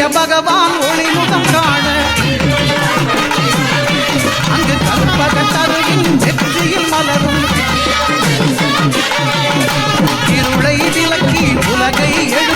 சூரிய பகவான் ஒளிமுகம் காண. அங்கு கற்பக தருவின் நெற்றியில் மலரும். இருளை விளக்கி உலகை எழு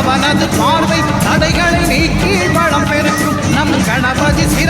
அவனது பார்வை தடைகளை நீக்கி வளம் பெருக்கும். நம் கணபதி சிற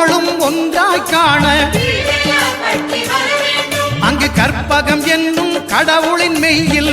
தோளும் ஒன்றாய் காண. அங்கு கற்பகம் என்னும் கடவுளின் மெய்யில்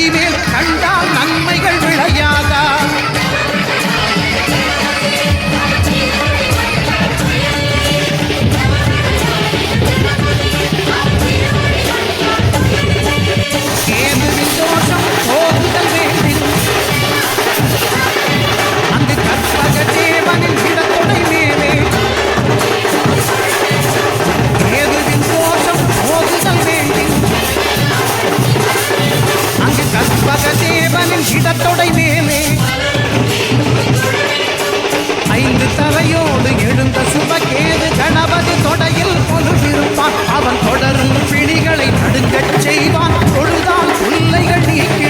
Amen மலரும் இடத்தொடை மேலே. ஐந்து தலையோடு எழுந்த சுபகேது கணபதி தொடையில் கொலுவிருப்பான் அவன் தொடரும் பிணிகளை நடுங்கச் செய்வான். பொழுதால் பிள்ளைகள் நீக்கி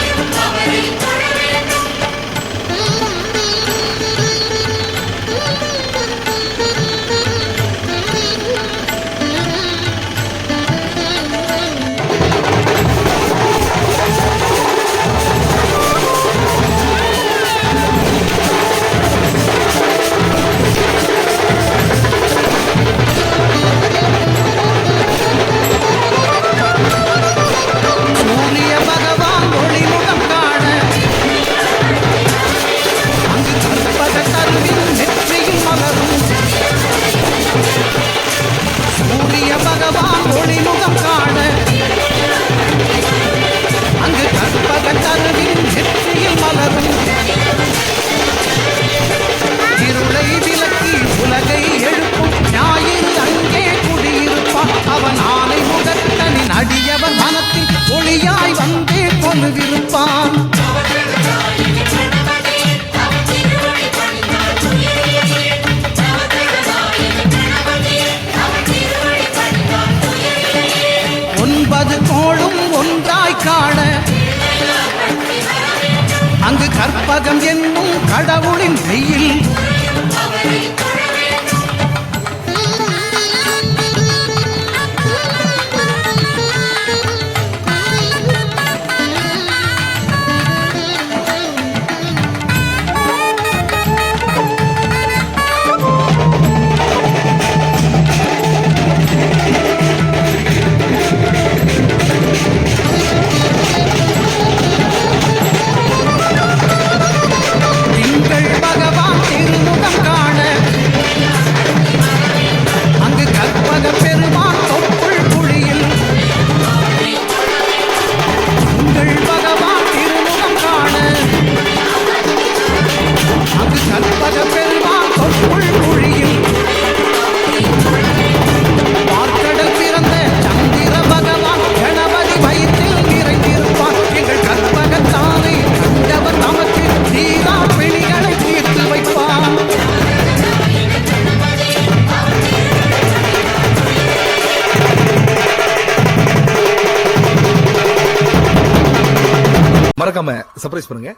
Everybody. சர்ப்ரைஸ் பண்ணுங்க.